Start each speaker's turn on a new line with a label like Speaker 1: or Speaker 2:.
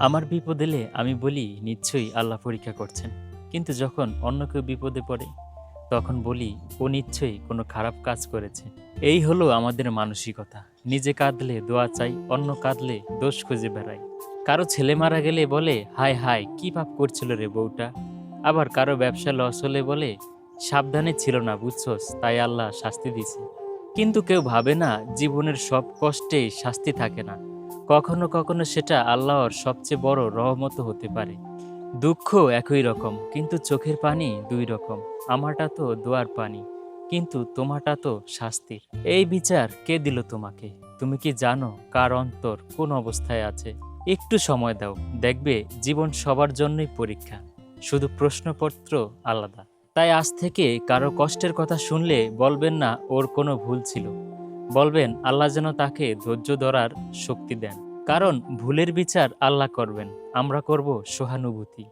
Speaker 1: আমার বিপদ এলে আমি বলি, নিশ্চয়ই আল্লাহ পরীক্ষা করছেন। কিন্তু যখন অন্য কেউ বিপদে পড়ে, তখন বলি, ও নিশ্চয়ই কোনো খারাপ কাজ করেছে। এই হলো আমাদের মানসিকতা। নিজে কাঁদলে দোয়া চাই, অন্য কাঁদলে দোষ খুঁজে বেড়াই। কারও ছেলে মারা গেলে বলে, হায় হায়, কি পাপ করছিল রে বউটা? আবার কারও ব্যবসা লস হলে বলে, সাবধানে ছিল না বুঝছস, তাই আল্লাহ শাস্তি দিছে। কিন্তু কেউ ভাবে না, জীবনের সব কষ্টেই শাস্তি থাকে না। কখনো কখনো সেটা আল্লাহর সবচেয়ে বড় রহমত হতে পারে। দুঃখ একই রকম, কিন্তু চোখের পানি দুই রকম, আমারটা তো দোয়ার পানি, কিন্তু তোমারটা তো শাস্তির। এই বিচার কে দিল তোমাকে? তুমি কি জানো কার অন্তর কোন অবস্থায় আছে? একটু সময় দাও, দেখবে জীবন সবার জন্যই পরীক্ষা, শুধু প্রশ্নপত্র আলাদা। তাই আজ থেকে কারও কষ্টের কথা শুনলে বলবেন না, ওর কোনো ভুল ছিল। বলবেন, আল্লাহ যেন তাকে ধৈর্য ধরার শক্তি দেন। কারণ, ভুলের বিচার আল্লাহ করবেন। আমরা করব সহানুভূতি।